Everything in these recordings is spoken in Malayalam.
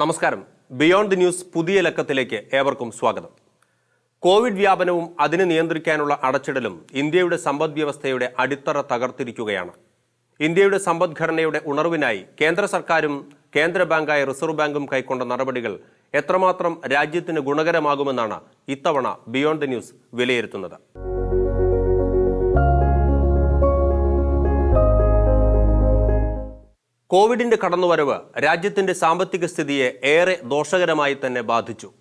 നമസ്കാരം. ബിയോണ്ട് ദി ന്യൂസ് പുതിയ ലക്കത്തിലേക്ക് ഏവർക്കും സ്വാഗതം. കോവിഡ് വ്യാപനവും അതിനെ നിയന്ത്രിക്കാനുള്ള അടച്ചിടലും ഇന്ത്യയുടെ സമ്പദ് വ്യവസ്ഥയുടെ അടിത്തറ തകർത്തിരിക്കുകയാണ്. ഇന്ത്യയുടെ സമ്പദ്ഘടനയുടെ ഉണർവിനായി കേന്ദ്ര സർക്കാരും കേന്ദ്ര ബാങ്കായ റിസർവ് ബാങ്കും കൈക്കൊണ്ട നടപടികൾ എത്രമാത്രം രാജ്യത്തിന് ഗുണകരമാകുമെന്നാണ് ഇത്തവണ ബിയോണ്ട് ദി ന്യൂസ് വിലയിരുത്തുന്നത്. കോവിഡിന്റെ കടന്നുവരവ് രാജ്യത്തിന്റെ സാമ്പത്തിക സ്ഥിതിയെ ഏറെ ദോഷകരമായി തന്നെ ബാധിച്ചു.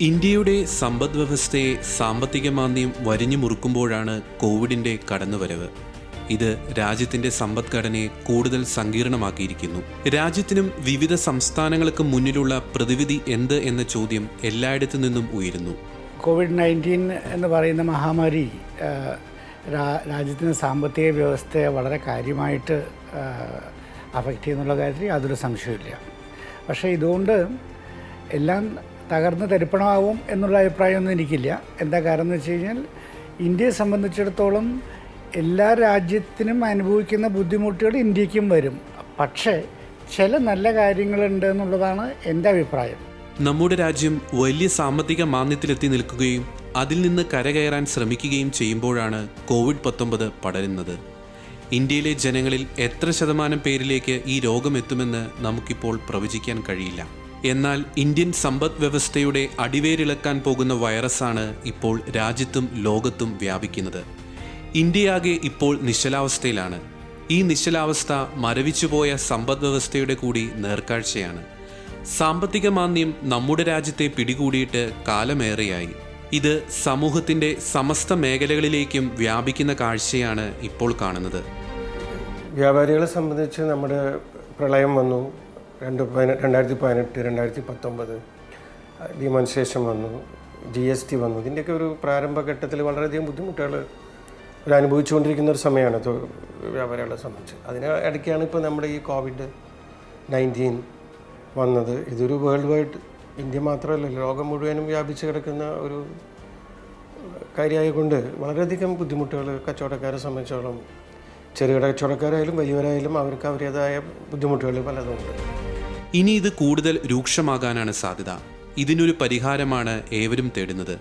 ഇന്ത്യയുടെ സമ്പദ് വ്യവസ്ഥയെ സാമ്പത്തിക മാന്ദ്യം വരിഞ്ഞു മുറുക്കുമ്പോഴാണ് കോവിഡിന്റെ കടന്നുവരവ്. ഇത് രാജ്യത്തിന്റെ സമ്പദ്ഘടനയെ കൂടുതൽ സങ്കീർണമാക്കിയിരിക്കുന്നു. രാജ്യത്തിനും വിവിധ സംസ്ഥാനങ്ങൾക്കും മുന്നിലുള്ള പ്രതിവിധി എന്ത് എന്ന ചോദ്യം എല്ലായിടത്തു നിന്നും ഉയരുന്നു. കോവിഡ് നയന്റീൻ എന്ന് പറയുന്ന മഹാമാരി രാജ്യത്തിന്റെ സാമ്പത്തിക വ്യവസ്ഥയെ വളരെ കാര്യമായിട്ട് അഫക്റ്റ് ചെയ്യുന്നുള്ള കാര്യത്തിൽ യാതൊരു സംശയമില്ല പക്ഷേ ഇതുകൊണ്ട് എല്ലാം തകർന്ന് തരിപ്പണമാവും എന്നുള്ള അഭിപ്രായമൊന്നും എനിക്കില്ല. എന്താ കാരണം എന്ന് വെച്ച് കഴിഞ്ഞാൽ ഇന്ത്യയെ സംബന്ധിച്ചിടത്തോളം എല്ലാ രാജ്യത്തിനും അനുഭവിക്കുന്ന ബുദ്ധിമുട്ടുകൾ ഇന്ത്യക്കും വരും. പക്ഷേ ചില നല്ല കാര്യങ്ങളുണ്ട് എന്നുള്ളതാണ് എന്റെ അഭിപ്രായം. നമ്മുടെ രാജ്യം വലിയ സാമ്പത്തിക മാന്ദ്യത്തിലെത്തി നിൽക്കുകയും അതിൽ നിന്ന് കരകയറാൻ ശ്രമിക്കുകയും ചെയ്യുമ്പോഴാണ് കോവിഡ് പത്തൊമ്പത് പടരുന്നത്. ഇന്ത്യയിലെ ജനങ്ങളിൽ എത്ര ശതമാനം പേരിലേക്ക് ഈ രോഗം എത്തുമെന്ന് നമുക്കിപ്പോൾ പ്രവചിക്കാൻ കഴിയില്ല. എന്നാൽ ഇന്ത്യൻ സമ്പദ് വ്യവസ്ഥയുടെ അടിവേരിളക്കാൻ പോകുന്ന വൈറസാണ് ഇപ്പോൾ രാജ്യത്തും ലോകത്തും വ്യാപിക്കുന്നത്. ഇന്ത്യയാകെ ഇപ്പോൾ നിശ്ചലാവസ്ഥയിലാണ്. ഈ നിശ്ചലാവസ്ഥ മരവിച്ചുപോയ സമ്പദ് വ്യവസ്ഥയുടെ കൂടി നേർക്കാഴ്ചയാണ്. സാമ്പത്തിക മാന്ദ്യം നമ്മുടെ രാജ്യത്തെ പിടികൂടിയിട്ട് കാലമേറെയായി. ഇത് സമൂഹത്തിന്റെ സമസ്ത മേഖലകളിലേക്കും വ്യാപിക്കുന്ന കാഴ്ചയാണ് ഇപ്പോൾ കാണുന്നത്. വ്യാപാരികളെ സംബന്ധിച്ച് നമ്മുടെ പ്രളയം വന്നു. രണ്ട് രണ്ടായിരത്തി പതിനെട്ട് രണ്ടായിരത്തി പത്തൊമ്പത് ഡിമോൺസ്ട്രേഷൻ വന്നു ജി എസ് ടി വന്നു. ഇതിന്റെയൊക്കെ ഒരു പ്രാരംഭഘട്ടത്തിൽ വളരെയധികം ബുദ്ധിമുട്ടുകൾ ഒരു അനുഭവിച്ചുകൊണ്ടിരിക്കുന്ന ഒരു സമയമാണ് വ്യാപാരികളെ സംബന്ധിച്ച്. അതിന് ഇടയ്ക്കാണ് ഇപ്പോൾ നമ്മുടെ ഈ കോവിഡ് നയന്റീൻ വന്നത്. ഇതൊരു വേൾഡ് വൈഡ് ഇന്ത്യ മാത്രമല്ല ലോകം മുഴുവനും വ്യാപിച്ച് കിടക്കുന്ന ഒരു കാര്യമായതുകൊണ്ട് വളരെയധികം ബുദ്ധിമുട്ടുകൾ കച്ചവടക്കാരെ സംബന്ധിച്ചോളം ചെറുകിട കച്ചവടക്കാരായാലും വലിയവരായാലും അവർക്ക് അവരുടേതായ ബുദ്ധിമുട്ടുകൾ പലതുമുണ്ട്. ഇനി ഇത് കൂടുതൽ രൂക്ഷമാകാനാണ് സാധ്യത. ഇതിനൊരു പരിഹാരമാണ് ഏവരും തേടുന്നത്.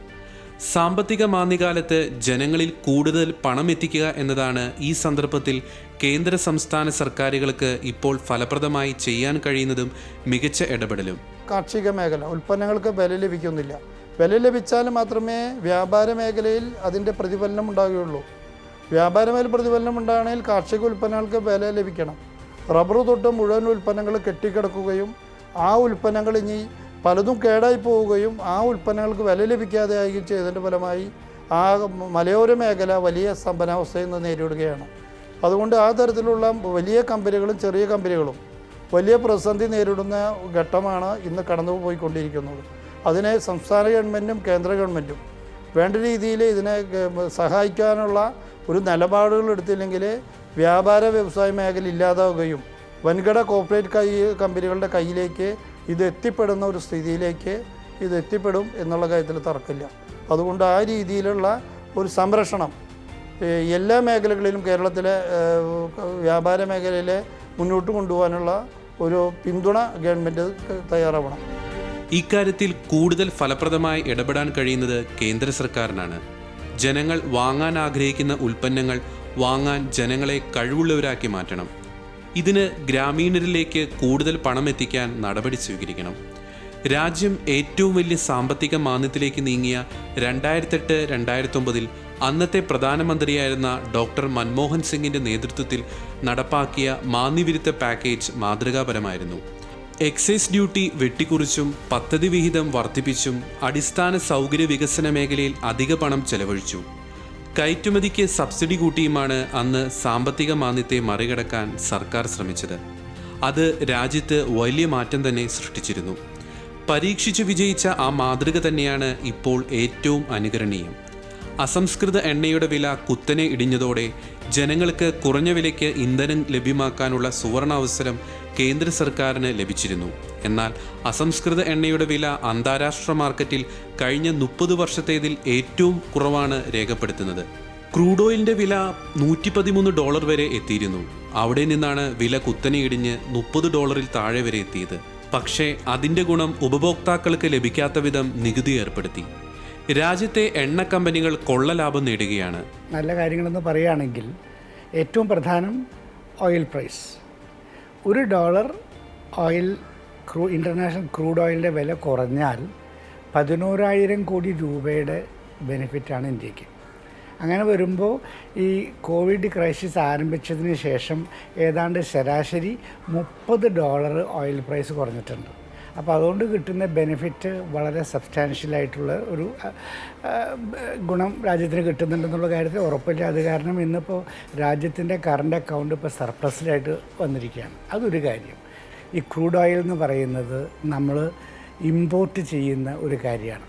സാമ്പത്തിക മാന്ദ്യകാലത്ത് ജനങ്ങളിൽ കൂടുതൽ പണം എത്തിക്കുക എന്നതാണ് ഈ സന്ദർഭത്തിൽ കേന്ദ്ര സംസ്ഥാന സർക്കാരുകൾക്ക് ഇപ്പോൾ ഫലപ്രദമായി ചെയ്യാൻ കഴിയുന്നതും മികച്ച ഇടപെടലും. കാർഷിക മേഖല ഉൽപ്പന്നങ്ങൾക്ക് വില ലഭിക്കുന്നില്ല. വില ലഭിച്ചാൽ മാത്രമേ വ്യാപാര മേഖലയിൽ അതിന്റെ പ്രതിഫലനം ഉണ്ടാകുകയുള്ളൂ. വ്യാപാര മേഖല പ്രതിഫലനം ഉണ്ടാകണമെങ്കിൽ കാർഷിക ഉൽപ്പന്നങ്ങൾക്ക് വില ലഭിക്കണം. റബ്ബർ തൊട്ട് മുഴുവൻ ഉൽപ്പന്നങ്ങൾ കെട്ടിക്കിടക്കുകയും ആ ഉൽപ്പന്നങ്ങൾ ഇനി പലതും കേടായി പോവുകയും ആ ഉൽപ്പന്നങ്ങൾക്ക് വില ലഭിക്കാതെ ആയിരിക്കും ചെയ്തതിന്റെ ഫലമായി ആ മലയോര മേഖല വലിയ സ്തംഭനാവസ്ഥയിൽ നിന്ന് നേരിടുകയാണ്. അതുകൊണ്ട് ആ തരത്തിലുള്ള വലിയ കമ്പനികളും ചെറിയ കമ്പനികളും വലിയ പ്രതിസന്ധി നേരിടുന്ന ഘട്ടമാണ് ഇന്ന് കടന്നു പോയിക്കൊണ്ടിരിക്കുന്നത് അതിനെ സംസ്ഥാന ഗവൺമെന്റും കേന്ദ്ര ഗവൺമെന്റും വേണ്ട രീതിയിൽ ഇതിനെ സഹായിക്കാനുള്ള ഒരു നിലപാടുകൾ എടുത്തില്ലെങ്കിൽ വ്യാപാര വ്യവസായ മേഖല ഇല്ലാതാവുകയും വൻകിട കോർപ്പറേറ്റ് കൈ കമ്പനികളുടെ കയ്യിലേക്ക് ഇത് എത്തിപ്പെടുന്ന ഒരു സ്ഥിതിയിലേക്ക് ഇത് എത്തിപ്പെടും എന്നുള്ള കാര്യത്തിൽ തർക്കമില്ല. അതുകൊണ്ട് ആ രീതിയിലുള്ള ഒരു സംരക്ഷണം എല്ലാ മേഖലകളിലും കേരളത്തിലെ വ്യാപാര മേഖലയിലെ മുന്നോട്ട് കൊണ്ടുപോകാനുള്ള ഒരു പിന്തുണ ഗവൺമെന്റ് തയ്യാറാവണം. ഇക്കാര്യത്തിൽ കൂടുതൽ ഫലപ്രദമായി ഇടപെടാൻ കഴിയുന്നത് കേന്ദ്ര സർക്കാരിനാണ്. ജനങ്ങൾ വാങ്ങാൻ ആഗ്രഹിക്കുന്ന ഉൽപ്പന്നങ്ങൾ വാങ്ങാൻ ജനങ്ങളെ കഴിവുള്ളവരാക്കി മാറ്റണം. ഇതിന് ഗ്രാമീണരിലേക്ക് കൂടുതൽ പണം എത്തിക്കാൻ നടപടി സ്വീകരിക്കണം. രാജ്യം ഏറ്റവും വലിയ സാമ്പത്തിക മാന്ദ്യത്തിലേക്ക് നീങ്ങിയ രണ്ടായിരത്തെട്ട് രണ്ടായിരത്തൊമ്പതിൽ അന്നത്തെ പ്രധാനമന്ത്രിയായിരുന്ന ഡോക്ടർ മൻമോഹൻ സിംഗിന്റെ നേതൃത്വത്തിൽ നടപ്പാക്കിയ മാന്ദ്യവിരുദ്ധ പാക്കേജ് മാതൃകാപരമായിരുന്നു. എക്സൈസ് ഡ്യൂട്ടി വെട്ടിക്കുറിച്ചും പദ്ധതി വിഹിതം വർദ്ധിപ്പിച്ചും അടിസ്ഥാന സൗകര്യ വികസന മേഖലയിൽ അധിക പണം ചെലവഴിച്ചു. കയറ്റുമതിക്ക് സബ്സിഡി കൂട്ടിയുമാണ് അന്ന് സാമ്പത്തിക മാന്ദ്യത്തെ മറികടക്കാൻ സർക്കാർ ശ്രമിച്ചത്. അത് രാജ്യത്ത് വലിയ മാറ്റം തന്നെ സൃഷ്ടിച്ചിരുന്നു. പരീക്ഷിച്ച് വിജയിച്ച ആ മാതൃക തന്നെയാണ് ഇപ്പോൾ ഏറ്റവും അനുകരണീയം. അസംസ്കൃത എണ്ണയുടെ വില കുത്തനെ ഇടിഞ്ഞതോടെ ജനങ്ങൾക്ക് കുറഞ്ഞ വിലയ്ക്ക് ഇന്ധനം ലഭ്യമാക്കാനുള്ള സുവർണാവസരം കേന്ദ്ര സർക്കാരിന് ലഭിച്ചിരുന്നു. എന്നാൽ അസംസ്കൃത എണ്ണയുടെ വില അന്താരാഷ്ട്ര മാർക്കറ്റിൽ കഴിഞ്ഞ മുപ്പത് വർഷത്തേതിൽ ഏറ്റവും കുറവാണ് രേഖപ്പെടുത്തുന്നത്. ക്രൂഡ് ഓയിലിന്റെ വില നൂറ്റി പതിമൂന്ന് ഡോളർ വരെ എത്തിയിരുന്നു. അവിടെ നിന്നാണ് വില കുത്തനെ ഇടിഞ്ഞ് മുപ്പത് ഡോളറിൽ താഴെ വരെ എത്തിയത്. പക്ഷേ അതിന്റെ ഗുണം ഉപഭോക്താക്കൾക്ക് ലഭിക്കാത്ത വിധം നികുതി ഏർപ്പെടുത്തി. രാജ്യത്തെ എണ്ണ കമ്പനികൾ കൊള്ള ലാഭം നേടുകയാണ്. നല്ല കാര്യങ്ങളെന്ന് പറയുകയാണെങ്കിൽ ഏറ്റവും പ്രധാനം ഓയിൽ പ്രൈസ്. ഒരു dollar oil crude international crude ഓയിലിന്റെ വില കുറഞ്ഞാൽ പതിനോരായിരം കോടി രൂപയുടെ ബെനിഫിറ്റാണ് ഇന്ത്യയ്ക്ക്. അങ്ങനെ വരുമ്പോൾ ഈ കോവിഡ് ക്രൈസിസ് ആരംഭിച്ചതിന് ശേഷം ഏതാണ്ട് ശരാശരി മുപ്പത് ഡോളർ ഓയിൽ പ്രൈസ് കുറഞ്ഞിട്ടുണ്ട്. അപ്പോൾ അതുകൊണ്ട് കിട്ടുന്ന ബെനിഫിറ്റ് വളരെ സബ്സ്റ്റാൻഷ്യലായിട്ടുള്ള ഒരു ഗുണം രാജ്യത്തിന് കിട്ടുന്നുണ്ടെന്നുള്ള കാര്യത്തിൽ ഉറപ്പില്ല. അത് കാരണം ഇന്നിപ്പോൾ രാജ്യത്തിന്റെ കറണ്ട് അക്കൗണ്ട് ഇപ്പോൾ സർപ്ലസിലായിട്ട് വന്നിരിക്കുകയാണ്. അതൊരു കാര്യം. ഈ ക്രൂഡ് ഓയിൽ എന്ന് പറയുന്നത് നമ്മൾ ഇമ്പോർട്ട് ചെയ്യുന്ന ഒരു കാര്യമാണ്.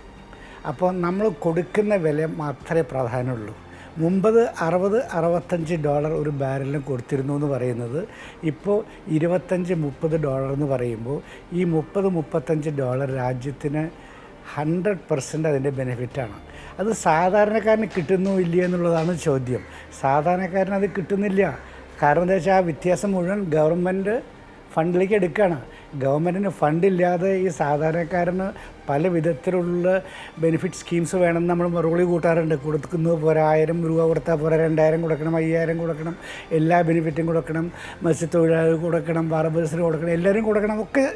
അപ്പോൾ നമ്മൾ കൊടുക്കുന്ന വില മാത്രമേ പ്രാധാന്യമുള്ളൂ. മുമ്പത് അറുപത് അറുപത്തഞ്ച് ഡോളർ ഒരു ബാരലിന് കൊടുത്തിരുന്നു എന്ന് പറയുന്നത്. ഇപ്പോൾ ഇരുപത്തഞ്ച് മുപ്പത് ഡോളർ എന്ന് പറയുമ്പോൾ ഈ മുപ്പത് മുപ്പത്തഞ്ച് ഡോളർ രാജ്യത്തിന് ഹൺഡ്രഡ് പെർസെന്റ് അതിന്റെ ബെനിഫിറ്റാണ്. അത് സാധാരണക്കാരന് കിട്ടുന്നോ ഇല്ല എന്നുള്ളതാണ് ചോദ്യം. സാധാരണക്കാരന് അത് കിട്ടുന്നില്ല. കാരണം എന്താ വെച്ചാൽ ആ വ്യത്യാസം മുഴുവൻ ഗവൺമെന്റ് ഫണ്ടിലേക്ക് എടുക്കുകയാണ്. ഗവൺമെന്റിന് ഫണ്ടില്ലാതെ ഈ സാധാരണക്കാരന് പല വിധത്തിലുള്ള ബെനിഫിറ്റ് സ്കീംസ് വേണമെന്ന് നമ്മൾ മറുപടി കൂട്ടാറുണ്ട്. കൊടുക്കുന്നത് പോരാ ആയിരം രൂപ കൊടുത്താൽ പോരാ രണ്ടായിരം കൊടുക്കണം അയ്യായിരം കൊടുക്കണം എല്ലാ ബെനിഫിറ്റും കൊടുക്കണം മത്സ്യത്തൊഴിലാളികൾ കൊടുക്കണം ബാർബേഴ്സിന് കൊടുക്കണം എല്ലാവരും കൊടുക്കണം. ഒക്കെ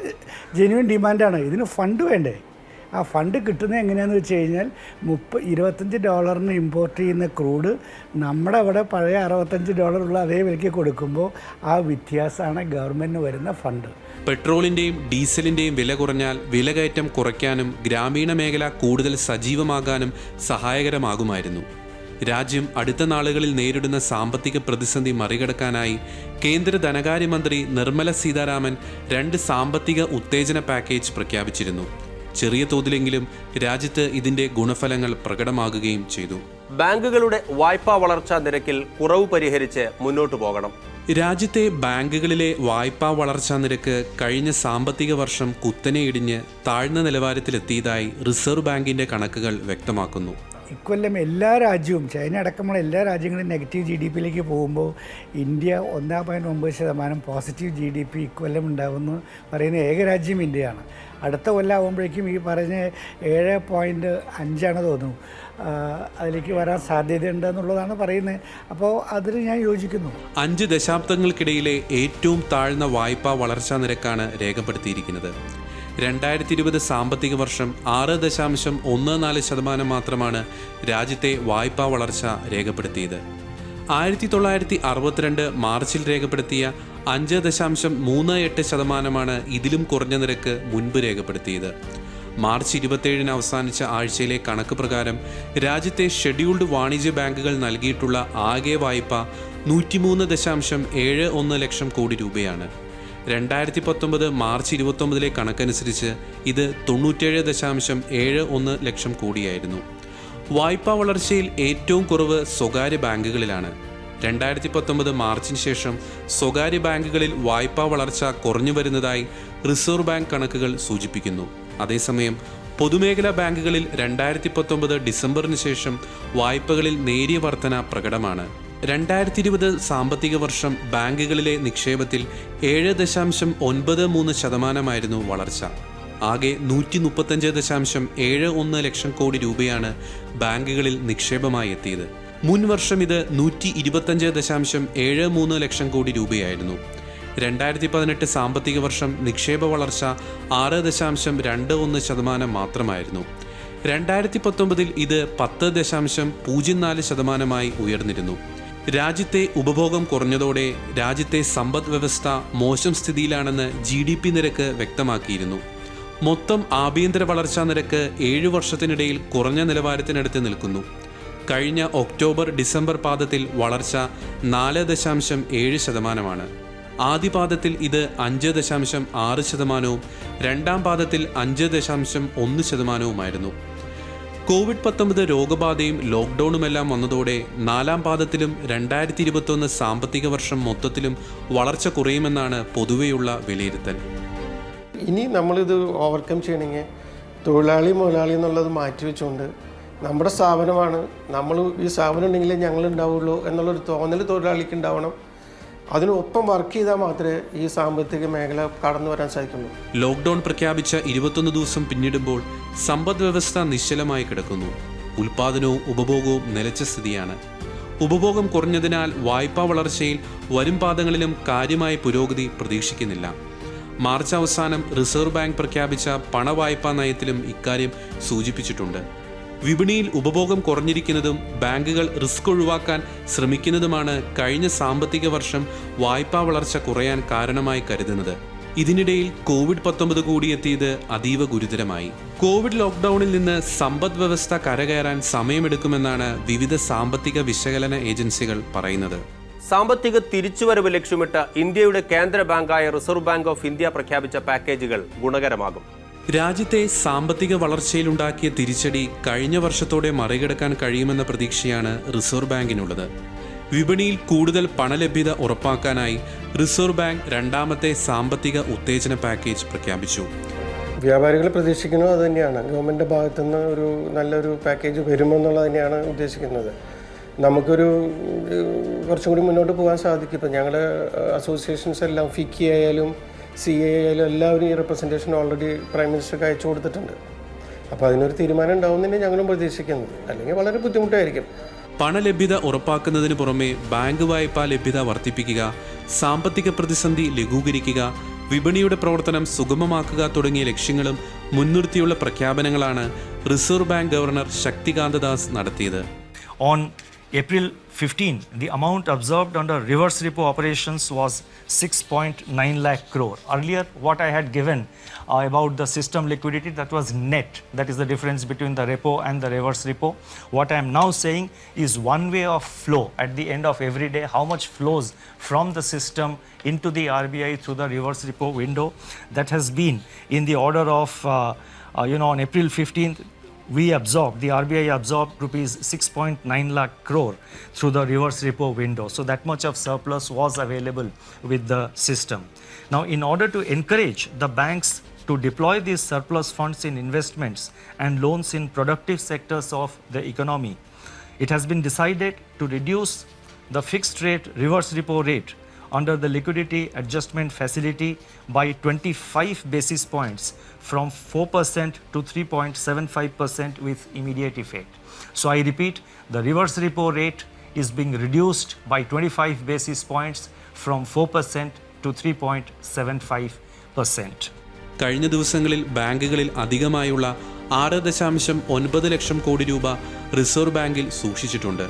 ജെന്യൂൻ ഡിമാൻഡാണ് ഇതിന് ഫണ്ട് വേണ്ടേ? ആ ഫണ്ട് കിട്ടുന്നത് എങ്ങനെയാണെന്ന് വെച്ച് കഴിഞ്ഞാൽ മുപ്പ ഇരുപത്തഞ്ച് ഡോളറിന് ഇമ്പോർട്ട് ചെയ്യുന്ന ക്രൂഡ് നമ്മുടെ അവിടെ പഴയ അറുപത്തഞ്ച് ഡോളറുള്ള അതേ വിലയ്ക്ക് കൊടുക്കുമ്പോൾ ആ വ്യത്യാസമാണ് ഗവൺമെന്റിന് വരുന്ന ഫണ്ട് പെട്രോളിന്റെയും ഡീസലിന്റെയും വില കുറഞ്ഞാൽ വിലകയറ്റം കുറയ്ക്കാനും ഗ്രാമീണ മേഖല കൂടുതൽ സജീവമാകാനും സഹായകരമാകുമായിരുന്നു. രാജ്യം അടുത്ത നാളുകളിൽ നേരിടുന്ന സാമ്പത്തിക പ്രതിസന്ധി മറികടക്കാനായി കേന്ദ്ര ധനകാര്യമന്ത്രി നിർമ്മല സീതാരാമൻ രണ്ട് സാമ്പത്തിക ഉത്തേജന പാക്കേജ് പ്രഖ്യാപിച്ചിരുന്നു. ചെറിയ തോതിലെങ്കിലും രാജ്യത്ത് ഇതിന്റെ ഗുണഫലങ്ങൾ പ്രകടമാകുകയും ചെയ്തു. ബാങ്കുകളുടെ വായ്പാ വളർച്ചാ നിരക്കിൽ കുറവ് പരിഹരിച്ച് മുന്നോട്ടു പോകണം. രാജ്യത്തെ ബാങ്കുകളിലെ വായ്പാ വളർച്ചാ നിരക്ക് കഴിഞ്ഞ സാമ്പത്തിക വർഷം കുത്തനെ ഇടിഞ്ഞ് താഴ്ന്ന നിലവാരത്തിലെത്തിയതായി റിസർവ് ബാങ്കിന്റെ കണക്കുകൾ വ്യക്തമാക്കുന്നു. ഇക്കൊല്ലം എല്ലാ രാജ്യവും ചൈന അടക്കമുള്ള എല്ലാ രാജ്യങ്ങളും നെഗറ്റീവ് ജി ഡി പിയിലേക്ക് പോകുമ്പോൾ ഇന്ത്യ ഒന്നാം പോയിന്റ് ഒമ്പത് ശതമാനം പോസിറ്റീവ് ജി ഡി പി ഇക്കൊല്ലം ഉണ്ടാകുമെന്ന് പറയുന്ന ഏക രാജ്യം ഇന്ത്യയാണ്. അടുത്ത കൊല്ലം ആകുമ്പോഴേക്കും ഈ പറഞ്ഞ ഏഴ് പോയിന്റ് അഞ്ചാണ് തോന്നുന്നു. അതിലേക്ക് വരാൻ സാധ്യതയുണ്ട് എന്നുള്ളതാണ് പറയുന്നത്. അപ്പോൾ അതിൽ ഞാൻ യോജിക്കുന്നു. അഞ്ച് ദശാബ്ദങ്ങൾക്കിടയിലെ ഏറ്റവും താഴ്ന്ന വായ്പാ വളർച്ചാ നിരക്കാണ് രേഖപ്പെടുത്തിയിരിക്കുന്നത്. രണ്ടായിരത്തി ഇരുപത് സാമ്പത്തിക വർഷം ആറ് ദശാംശം ഒന്ന് നാല് ശതമാനം മാത്രമാണ് രാജ്യത്തെ വായ്പാ വളർച്ച രേഖപ്പെടുത്തിയത്. ആയിരത്തി തൊള്ളായിരത്തി അറുപത്തിരണ്ട് മാർച്ചിൽ രേഖപ്പെടുത്തിയ അഞ്ച് ദശാംശം മൂന്ന് എട്ട് ശതമാനമാണ് ഇതിലും കുറഞ്ഞ നിരക്ക് മുൻപ് രേഖപ്പെടുത്തിയത്. മാർച്ച് ഇരുപത്തിയേഴിന് അവസാനിച്ച ആഴ്ചയിലെ കണക്ക് പ്രകാരം രാജ്യത്തെ ഷെഡ്യൂൾഡ് വാണിജ്യ ബാങ്കുകൾ നൽകിയിട്ടുള്ള ആകെ വായ്പ നൂറ്റിമൂന്ന് ദശാംശം ഏഴ് ഒന്ന് ലക്ഷം കോടി രൂപയാണ്. രണ്ടായിരത്തി പത്തൊമ്പത് മാർച്ച് ഇരുപത്തൊമ്പതിലെ കണക്കനുസരിച്ച് ഇത് തൊണ്ണൂറ്റേഴ് ദശാംശം ഏഴ് ഒന്ന് ലക്ഷം കോടിയായിരുന്നു. വായ്പാ വളർച്ചയിൽ ഏറ്റവും കുറവ് സ്വകാര്യ ബാങ്കുകളിലാണ്. രണ്ടായിരത്തി പത്തൊമ്പത് മാർച്ചിന് ശേഷം സ്വകാര്യ ബാങ്കുകളിൽ വായ്പാ വളർച്ച കുറഞ്ഞു വരുന്നതായി റിസർവ് ബാങ്ക് കണക്കുകൾ സൂചിപ്പിക്കുന്നു. അതേസമയം പൊതുമേഖലാ ബാങ്കുകളിൽ രണ്ടായിരത്തി പത്തൊമ്പത് ഡിസംബറിന് ശേഷം വായ്പകളിൽ നേരിയ വർധന പ്രകടമാണ്. രണ്ടായിരത്തി ഇരുപത് സാമ്പത്തിക വർഷം ബാങ്കുകളിലെ നിക്ഷേപത്തിൽ ഏഴ് ദശാംശം ഒൻപത് മൂന്ന് ശതമാനമായിരുന്നു വളർച്ച. ആകെ നൂറ്റി മുപ്പത്തഞ്ച് ദശാംശം ഏഴ് ഒന്ന് ലക്ഷം കോടി രൂപയാണ് ബാങ്കുകളിൽ നിക്ഷേപമായി എത്തിയത്. മുൻ വർഷം ഇത് നൂറ്റി ഇരുപത്തഞ്ച് ദശാംശം ഏഴ് മൂന്ന് ലക്ഷം കോടി രൂപയായിരുന്നു. രണ്ടായിരത്തി പതിനെട്ട് സാമ്പത്തിക വർഷം നിക്ഷേപ വളർച്ച ആറ് ദശാംശം രണ്ട് ഒന്ന് ശതമാനം മാത്രമായിരുന്നു. രണ്ടായിരത്തി പത്തൊമ്പതിൽ ഇത് പത്ത് ദശാംശം പൂജ്യം നാല് ശതമാനമായി ഉയർന്നിരുന്നു. രാജ്യത്തെ ഉപഭോഗം കുറഞ്ഞതോടെ രാജ്യത്തെ സമ്പദ് വ്യവസ്ഥ മോശം സ്ഥിതിയിലാണെന്ന് ജി ഡി പി നിരക്ക് വ്യക്തമാക്കിയിരുന്നു. മൊത്തം ആഭ്യന്തര വളർച്ചാ നിരക്ക് ഏഴു വർഷത്തിനിടയിൽ കുറഞ്ഞ നിലവാരത്തിനടുത്ത് നിൽക്കുന്നു. കഴിഞ്ഞ ഒക്ടോബർ ഡിസംബർ പാദത്തിൽ വളർച്ച നാല് ദശാംശം ഏഴ് ശതമാനമാണ്. ആദ്യ പാദത്തിൽ ഇത് അഞ്ച് ദശാംശം ആറ് ശതമാനവും രണ്ടാം പാദത്തിൽ അഞ്ച് ദശാംശം ഒന്ന് ശതമാനവുമായിരുന്നു. കോവിഡ് പത്തൊമ്പത് രോഗബാധയും ലോക്ക്ഡൌണുമെല്ലാം വന്നതോടെ നാലാം പാദത്തിലും രണ്ടായിരത്തി ഇരുപത്തൊന്ന് സാമ്പത്തിക വർഷം മൊത്തത്തിലും വളർച്ച കുറയുമെന്നാണ് പൊതുവെയുള്ള വിലയിരുത്തൽ. ഇനി നമ്മളിത് ഓവർകം ചെയ്യണമെങ്കിൽ തൊഴിലാളി മുതലാളി എന്നുള്ളത് മാറ്റിവെച്ചുകൊണ്ട് നമ്മുടെ സ്ഥാപനമാണ്. നമ്മൾ ഈ സ്ഥാപനം ഉണ്ടെങ്കിലേ ഞങ്ങൾ ഉണ്ടാവുള്ളൂ എന്നുള്ളൊരു തോന്നൽ തൊഴിലാളിക്ക് ഉണ്ടാവണം. അതിനൊപ്പം വർക്ക് ചെയ്താൽ മാത്രമേ ഈ സാമ്പത്തിക മേഖല കടന്നു വരാൻ സാധിക്കുള്ളൂ. ലോക്ക്ഡൌൺ പ്രഖ്യാപിച്ച ഇരുപത്തൊന്ന് ദിവസം പിന്നിടുമ്പോൾ സമ്പദ് വ്യവസ്ഥ നിശ്ചലമായി കിടക്കുന്നു. ഉൽപാദനവും ഉപഭോഗവും നിലച്ച സ്ഥിതിയാണ്. ഉപഭോഗം കുറഞ്ഞതിനാൽ വായ്പാ വളർച്ചയിൽ വരും പാദങ്ങളിലും കാര്യമായ പുരോഗതി പ്രതീക്ഷിക്കുന്നില്ല. മാർച്ച് അവസാനം റിസർവ് ബാങ്ക് പ്രഖ്യാപിച്ച പണവായ്പാ നയത്തിലും ഇക്കാര്യം സൂചിപ്പിച്ചിട്ടുണ്ട്. വിപണിയിൽ ഉപഭോഗം കുറഞ്ഞിരിക്കുന്നതും ബാങ്കുകൾ റിസ്ക് ഒഴിവാക്കാൻ ശ്രമിക്കുന്നതുമാണ് കഴിഞ്ഞ സാമ്പത്തിക വർഷം വായ്പാ വളർച്ച കുറയാൻ കാരണമായി കരുതുന്നത്. ഇതിനിടയിൽ കോവിഡ് പത്തൊമ്പത് കൂടിയെത്തിയത് അതീവ ഗുരുതരമായി. കോവിഡ് ലോക്ക്ഡൌണിൽ നിന്ന് സമ്പദ് വ്യവസ്ഥ കരകയറാൻ സമയമെടുക്കുമെന്നാണ് വിവിധ സാമ്പത്തിക വിശകലന ഏജൻസികൾ പറയുന്നത്. സാമ്പത്തിക തിരിച്ചുവരവ് ലക്ഷ്യമിട്ട് ഇന്ത്യയുടെ കേന്ദ്ര ബാങ്കായ റിസർവ് ബാങ്ക് ഓഫ് ഇന്ത്യ പ്രഖ്യാപിച്ച പാക്കേജുകൾ ഗുണകരമാകും. രാജ്യത്തെ സാമ്പത്തിക വളർച്ചയിലുണ്ടാക്കിയ തിരിച്ചടി കഴിഞ്ഞ വർഷത്തോടെ മറികടക്കാൻ കഴിയുമെന്ന പ്രതീക്ഷയാണ് റിസർവ് ബാങ്കിനുള്ളത്. വിപണിയിൽ കൂടുതൽ പണലഭ്യത ഉറപ്പാക്കാനായി റിസർവ് ബാങ്ക് രണ്ടാമത്തെ സാമ്പത്തിക ഉത്തേജന പാക്കേജ് പ്രഖ്യാപിച്ചു. വ്യാപാരികൾ പ്രതീക്ഷിക്കുന്നത് അത് തന്നെയാണ്. ഗവൺമെന്റ് ഭാഗത്തുനിന്ന് ഒരു നല്ലൊരു പാക്കേജ് വരുമെന്നുള്ളത് തന്നെയാണ് ഉദ്ദേശിക്കുന്നത്. നമുക്കൊരു കുറച്ചും കൂടി മുന്നോട്ട് പോകാൻ സാധിക്കും. ഇപ്പം ഞങ്ങളുടെ അസോസിയേഷൻസ് എല്ലാം ഫിക്കി ആയാലും സി എ ആയാലും എല്ലാവരും ഈ റെപ്രസെന്റേഷൻ ഓൾറെഡി പ്രൈം മിനിസ്റ്റർക്ക് അയച്ചു കൊടുത്തിട്ടുണ്ട്. അപ്പോൾ അതിനൊരു തീരുമാനം ഉണ്ടാവും തന്നെ ഞങ്ങളും പ്രതീക്ഷിക്കുന്നത് അല്ലെങ്കിൽ വളരെ ബുദ്ധിമുട്ടായിരിക്കും. പണലഭ്യത ഉറപ്പാക്കുന്നതിന് പുറമെ ബാങ്ക് വായ്പാ ലഭ്യത വർദ്ധിപ്പിക്കുക സാമ്പത്തിക പ്രതിസന്ധി ലഘൂകരിക്കുക വിപണിയുടെ പ്രവർത്തനം സുഗമമാക്കുക തുടങ്ങിയ ലക്ഷ്യങ്ങളും മുൻനിർത്തിയുള്ള പ്രഖ്യാപനങ്ങളാണ് reserve bank governor Shaktikanta Das നടത്തിയത്. On April 15, the amount observed under reverse repo operations was 6.9 lakh crore. Earlier, what I had given uh, about the system liquidity, that was net. That is the difference between the repo and the reverse repo. What I am now saying is one way of flow at the end of every day, how much flows from the system into the RBI through the reverse repo window. That has been in the order of, uh, uh, you know, on April 15th, we absorbed, the RBI absorbed rupees 6.9 lakh crore through the reverse repo window. So that much of surplus was available with the system. Now, in order to encourage the banks to deploy these surplus funds in investments and loans in productive sectors of the economy, it has been decided to reduce the fixed rate reverse repo rate under the liquidity adjustment facility by 25 basis points from 4% to 3.75% with immediate effect. So I repeat, the reverse repo rate is being reduced by 25 basis points from 4% to 3.75%. കഴിഞ്ഞ ദിവസങ്ങളിൽ ബാങ്കുകളിൽ അധികമായുള്ള ആറ് ദശാംശം ഒൻപത് ലക്ഷം കോടി രൂപ റിസർവ് ബാങ്കിൽ സൂക്ഷിച്ചിട്ടുണ്ട്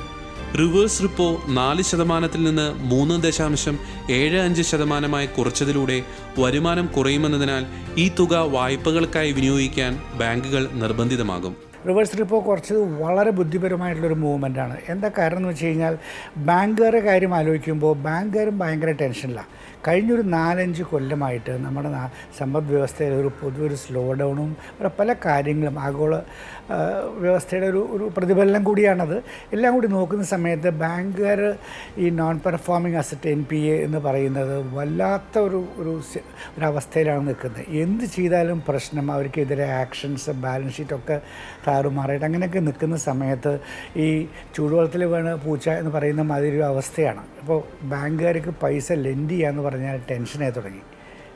റിവേഴ്സ് റിപ്പോ നാല് ശതമാനത്തിൽ നിന്ന് മൂന്ന് ദശാംശം ഏഴ് അഞ്ച് ശതമാനമായി കുറച്ചതിലൂടെ വരുമാനം കുറയുമെന്നതിനാൽ ഈ തുക വായ്പകൾക്കായി വിനിയോഗിക്കാൻ ബാങ്കുകൾ നിർബന്ധിതമാകും. റിവേഴ്സ് റിപ്പോ കുറച്ചത് വളരെ ബുദ്ധിപരമായിട്ടുള്ളൊരു മൂവ്മെന്റാണ്. എന്താ കാരണം എന്ന് വെച്ച് കഴിഞ്ഞാൽ ബാങ്കുകാരുടെ കാര്യം ആലോചിക്കുമ്പോൾ ബാങ്കുകാരും ഭയങ്കര ടെൻഷനിലാണ് കഴിഞ്ഞൊരു നാലഞ്ച് കൊല്ലമായിട്ട് നമ്മുടെ സമ്പദ് വ്യവസ്ഥയിൽ ഒരു പൊതുവൊരു സ്ലോ ഡൗണും പല കാര്യങ്ങളും ആഗോള വ്യവസ്ഥയുടെ ഒരു ഒരു പ്രതിഫലനം കൂടിയാണത്. എല്ലാം കൂടി നോക്കുന്ന സമയത്ത് ബാങ്കുകാർ ഈ non performing asset N P A എന്ന് പറയുന്നത് വല്ലാത്ത ഒരു ഒരു ഒരവസ്ഥയിലാണ് നിൽക്കുന്നത്. എന്ത് ചെയ്താലും പ്രശ്നം അവർക്കെതിരെ ആക്ഷൻസ് ബാലൻസ് ഷീറ്റൊക്കെ താറുമാറായിട്ട് അങ്ങനെയൊക്കെ നിൽക്കുന്ന സമയത്ത് ഈ ചൂടുവെള്ളത്തിൽ വേണ പൂച്ച എന്ന് പറയുന്ന മാതിരി ഒരു അവസ്ഥയാണ്. അപ്പോൾ ബാങ്കുകാർക്ക് പൈസ ലെൻഡ് ചെയ്യാന്ന് പറഞ്ഞാൽ ടെൻഷനായി തുടങ്ങി.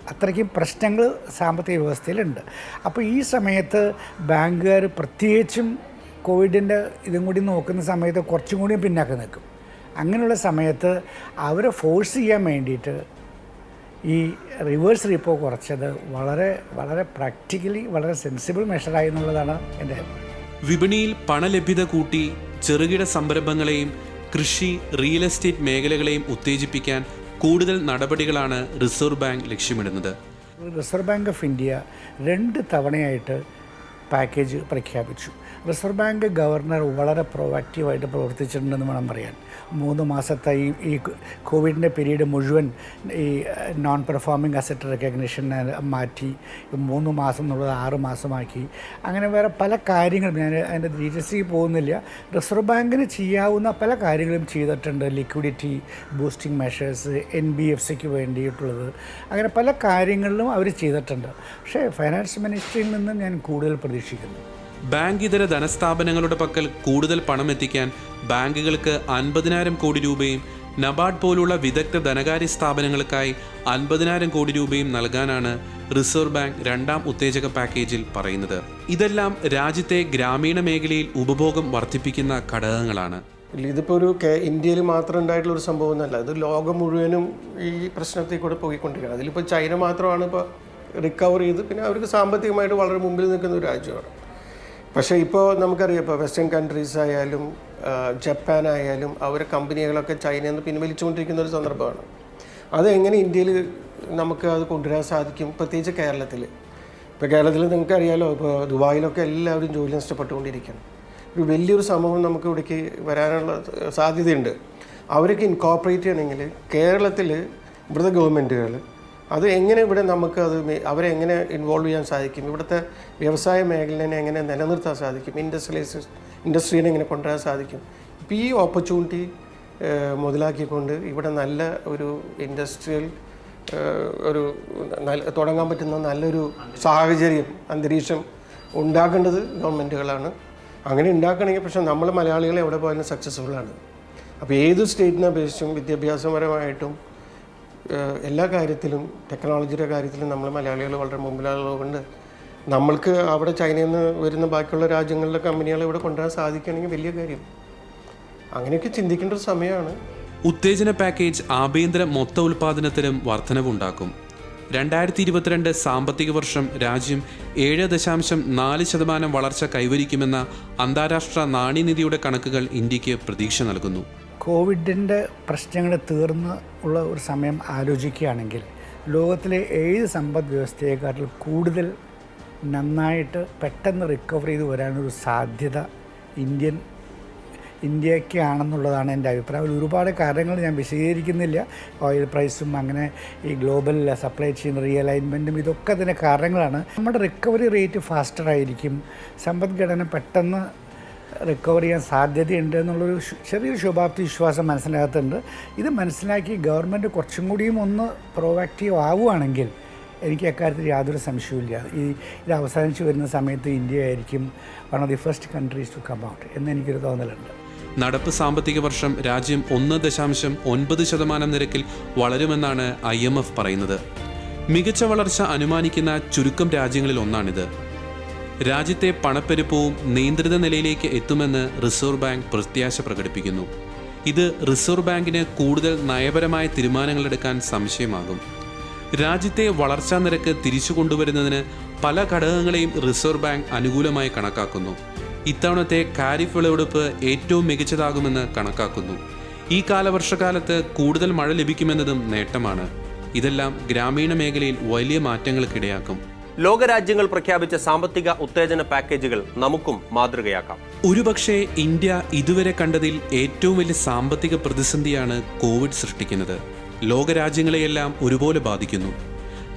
അത്രയ്ക്കും പ്രശ്നങ്ങൾ സാമ്പത്തിക വ്യവസ്ഥയിലുണ്ട്. അപ്പോൾ ഈ സമയത്ത് ബാങ്കുകാർ പ്രത്യേകിച്ചും കോവിഡിന്റെ ഇതും കൂടി നോക്കുന്ന സമയത്ത് കുറച്ചും കൂടി പിന്നാക്കം നിൽക്കും. അങ്ങനെയുള്ള സമയത്ത് അവരെ ഫോഴ്സ് ചെയ്യാൻ വേണ്ടിയിട്ട് ഈ റിവേഴ്സ് റിപ്പോ കുറച്ചത് വളരെ വളരെ പ്രാക്ടിക്കലി വളരെ സെൻസിബിൾ മെഷറായി എന്നുള്ളതാണ് എന്റെ വിപണിയിൽ പണലഭ്യത കൂട്ടി ചെറുകിട സംരംഭങ്ങളെയും കൃഷി റിയൽ എസ്റ്റേറ്റ് മേഖലകളെയും ഉത്തേജിപ്പിക്കാൻ കൂടുതൽ നടപടികളാണ് റിസർവ് ബാങ്ക് ലക്ഷ്യമിടുന്നത്. റിസർവ് ബാങ്ക് ഓഫ് ഇന്ത്യ രണ്ട് തവണയായിട്ട് പാക്കേജ് പ്രഖ്യാപിച്ചു. റിസർവ് ബാങ്ക് ഗവർണർ വളരെ പ്രൊവാക്റ്റീവായിട്ട് പ്രവർത്തിച്ചിട്ടുണ്ടെന്ന് വേണം പറയാൻ. മൂന്ന് മാസത്തെ ഈ ഈ കോവിഡിന്റെ പീരീഡ് മുഴുവൻ ഈ നോൺ പെർഫോമിംഗ് അസറ്റ് റെക്കഗ്നിഷൻ മാറ്റി മൂന്ന് മാസം എന്നുള്ളത് ആറ് മാസമാക്കി. അങ്ങനെ വേറെ പല കാര്യങ്ങളും ഞാൻ അതിന്റെ ഡീറ്റെയിൽസിൽ പോകുന്നില്ല. റിസർവ് ബാങ്കിന് ചെയ്യാവുന്ന പല കാര്യങ്ങളും ചെയ്തിട്ടുണ്ട്. Liquidity boosting measures N B F സിക്ക് വേണ്ടിയിട്ടുള്ളത്. അങ്ങനെ പല കാര്യങ്ങളിലും അവർ ചെയ്തിട്ടുണ്ട്. പക്ഷേ ഫൈനാൻസ് മിനിസ്ട്രിയിൽ നിന്നും ഞാൻ കൂടുതൽ പ്രതീക്ഷിക്കുന്നു. ബാങ്ക് ഇതര ധനസ്ഥാപനങ്ങളുടെ പക്കൽ കൂടുതൽ പണം എത്തിക്കാൻ ബാങ്കുകൾക്ക് അൻപതിനായിരം കോടി രൂപയും നബാർഡ് പോലുള്ള വിദഗ്ധ ധനകാര്യ സ്ഥാപനങ്ങൾക്കായി അൻപതിനായിരം കോടി രൂപയും നൽകാനാണ് റിസർവ് ബാങ്ക് രണ്ടാം ഉത്തേജക പാക്കേജിൽ പറയുന്നത്. ഇതെല്ലാം രാജ്യത്തെ ഗ്രാമീണ മേഖലയിൽ ഉപഭോഗം വർദ്ധിപ്പിക്കുന്ന ഘടകങ്ങളാണ്. ഇതിപ്പോൾ ഒരു ഇന്ത്യയിൽ മാത്രം ഉണ്ടായിട്ടുള്ള ഒരു സംഭവം ഒന്നല്ല ഇത് ലോകം മുഴുവനും ഈ പ്രശ്നത്തിൽ കൂടെ പോയിക്കൊണ്ടിരിക്കുകയാണ്. അതിലിപ്പോൾ ചൈന മാത്രമാണ് ഇപ്പോൾ റിക്കവർ ചെയ്ത് പിന്നെ അവർക്ക് സാമ്പത്തികമായിട്ട് വളരെ മുമ്പിൽ നിൽക്കുന്ന ഒരു രാജ്യമാണ്. പക്ഷേ ഇപ്പോൾ നമുക്കറിയാം ഇപ്പോൾ വെസ്റ്റേൺ കൺട്രീസ് ആയാലും ജപ്പാൻ ആയാലും അവരെ കമ്പനികളൊക്കെ ചൈനയിൽ നിന്ന് പിൻവലിച്ചുകൊണ്ടിരിക്കുന്ന ഒരു സന്ദർഭമാണ്. അതെങ്ങനെ ഇന്ത്യയിൽ നമുക്ക് അത് കൊണ്ടുവരാൻ സാധിക്കും? പ്രത്യേകിച്ച് കേരളത്തിൽ. ഇപ്പോൾ കേരളത്തിൽ നിങ്ങൾക്കറിയാലോ ഇപ്പോൾ ദുബായിലൊക്കെ എല്ലാവരും ജോലി നഷ്ടപ്പെട്ടുകൊണ്ടിരിക്കുകയാണ് ഒരു വലിയൊരു സമൂഹം നമുക്ക് ഇവിടേക്ക് വരാനുള്ള സാധ്യതയുണ്ട്. അവരൊക്കെ ഇൻകോപ്പറേറ്റ് ചെയ്യണമെങ്കിൽ കേരളത്തിൽ ഇവിടുത്തെ ഗവൺമെന്റുകൾ അത് എങ്ങനെ ഇവിടെ നമുക്ക് അത് അവരെ എങ്ങനെ ഇൻവോൾവ് ചെയ്യാൻ സാധിക്കും? ഇവിടുത്തെ വ്യവസായ മേഖലനെ എങ്ങനെ നിലനിർത്താൻ സാധിക്കും? ഇൻഡസ്ട്രിയലൈസ് ഇൻഡസ്ട്രീനെ എങ്ങനെ കൊണ്ടുവരാൻ സാധിക്കും? ഇപ്പോൾ ഈ ഓപ്പർച്യൂണിറ്റി മുതലാക്കിക്കൊണ്ട് ഇവിടെ നല്ല ഒരു ഇൻഡസ്ട്രിയൽ ഒരു തുടങ്ങാൻ പറ്റുന്ന നല്ലൊരു സാഹചര്യം അന്തരീക്ഷം ഉണ്ടാക്കേണ്ടത് ഗവൺമെന്റുകളാണ് അങ്ങനെ ഉണ്ടാക്കണമെങ്കിൽ പക്ഷേ നമ്മൾ മലയാളികൾ എവിടെ പോയാലും സക്സസ്ഫുള്ളാണ് അപ്പോൾ ഏത് സ്റ്റേറ്റിനെ അപേക്ഷിച്ചും വിദ്യാഭ്യാസപരമായിട്ടും എല്ലാ കാര്യത്തിലും ടെക്നോളജിയുടെ കാര്യത്തിലും നമ്മൾ മലയാളികൾ വളരെ മുമ്പിലുള്ളതുകൊണ്ട് നമ്മൾക്ക് അവിടെ ചൈനയിൽ നിന്ന് വരുന്ന ബാക്കിയുള്ള രാജ്യങ്ങളിലെ കമ്പനികളെ ഇവിടെ കൊണ്ടുവരാൻ സാധിക്കുകയാണെങ്കിൽ വലിയ കാര്യം. അങ്ങനെയൊക്കെ ചിന്തിക്കേണ്ട ഒരു സമയമാണ്. ഉത്തേജന പാക്കേജ് ആഭ്യന്തര മൊത്ത ഉൽപാദനത്തിലും വർധനവുണ്ടാക്കും. രണ്ടായിരത്തി ഇരുപത്തിരണ്ട് സാമ്പത്തിക വർഷം രാജ്യം ഏഴ് ദശാംശം നാല് ശതമാനം വളർച്ച കൈവരിക്കുമെന്ന അന്താരാഷ്ട്ര നാണ്യനിധിയുടെ കണക്കുകൾ ഇന്ത്യയ്ക്ക് പ്രതീക്ഷ നൽകുന്നു. കോവിഡിന്റെ പ്രശ്നങ്ങൾ തീർന്ന് ഉള്ള ഒരു സമയം ആലോചിക്കുകയാണെങ്കിൽ ലോകത്തിലെ ഏത് സമ്പദ് വ്യവസ്ഥയെക്കാട്ടിൽ കൂടുതൽ നന്നായിട്ട് പെട്ടെന്ന് റിക്കവർ ചെയ്ത് വരാനൊരു സാധ്യത ഇന്ത്യൻ ഇന്ത്യക്കാണെന്നുള്ളതാണ് എന്റെ അഭിപ്രായം. ഒരുപാട് കാര്യങ്ങൾ ഞാൻ വിശദീകരിക്കുന്നില്ല. ഓയിൽ പ്രൈസും അങ്ങനെ ഈ ഗ്ലോബൽ സപ്ലൈ ചെയിൻ റിയലൈൻമെന്റും ഇതൊക്കെ തന്നെ കാരണങ്ങളാണ്. നമ്മുടെ റിക്കവറി റേറ്റ് ഫാസ്റ്റർ ആയിരിക്കും. സമ്പദ്ഘടന പെട്ടെന്ന് റിക്കവർ ചെയ്യാൻ സാധ്യതയുണ്ട് എന്നുള്ളൊരു ചെറിയൊരു ശുഭാപ്തി വിശ്വാസം മനസ്സിനകത്തുണ്ട്. ഇത് മനസ്സിലാക്കി ഗവൺമെന്റ് കുറച്ചും കൂടിയും ഒന്ന് പ്രോവാക്റ്റീവ് ആവുകയാണെങ്കിൽ എനിക്ക് അക്കാര്യത്തിൽ യാതൊരു സംശയവുമില്ല. ഈ ഇത് അവസാനിച്ച് വരുന്ന സമയത്ത് ഇന്ത്യ ആയിരിക്കും one of the first countries to come out എന്ന് എനിക്കൊരു തോന്നലുണ്ട്. നടപ്പ് സാമ്പത്തിക വർഷം രാജ്യം ഒന്ന് ദശാംശം ഒൻപത് ശതമാനം നിരക്കിൽ വളരുമെന്നാണ് ഐ എം എഫ് പറയുന്നത്. മികച്ച വളർച്ച അനുമാനിക്കുന്ന ചുരുക്കം രാജ്യങ്ങളിൽ ഒന്നാണിത്. രാജ്യത്തെ പണപ്പെരുപ്പവും നിയന്ത്രിത നിലയിലേക്ക് എത്തുമെന്ന് റിസർവ് ബാങ്ക് പ്രത്യാശ പ്രകടിപ്പിക്കുന്നു. ഇത് റിസർവ് ബാങ്കിന് കൂടുതൽ നയപരമായ തീരുമാനങ്ങളെടുക്കാൻ സംശയമാകും. രാജ്യത്തെ വളർച്ചാ നിരക്ക് തിരിച്ചു കൊണ്ടുവരുന്നതിന് പല ഘടകങ്ങളെയും റിസർവ് ബാങ്ക് അനുകൂലമായി കണക്കാക്കുന്നു. ഇത്തവണത്തെ കാരിഫ് വിളവെടുപ്പ് ഏറ്റവും മികച്ചതാകുമെന്ന് കണക്കാക്കുന്നു. ഈ കാലവർഷകാലത്ത് കൂടുതൽ മഴ ലഭിക്കുമെന്നതും നേട്ടമാണ്. ഇതെല്ലാം ഗ്രാമീണ മേഖലയിൽ വലിയ മാറ്റങ്ങൾക്കിടയാക്കും. ലോകരാജ്യങ്ങൾ പ്രഖ്യാപിച്ച സാമ്പത്തിക ഉത്തേജന പാക്കേജുകൾ നമുക്കും മാതൃകയാക്കാം. ഒരുപക്ഷെ ഇന്ത്യ ഇതുവരെ കണ്ടതിൽ ഏറ്റവും വലിയ സാമ്പത്തിക പ്രതിസന്ധിയാണ് കോവിഡ് സൃഷ്ടിക്കുന്നത്. ലോകരാജ്യങ്ങളെയെല്ലാം ഒരുപോലെ ബാധിക്കുന്നു.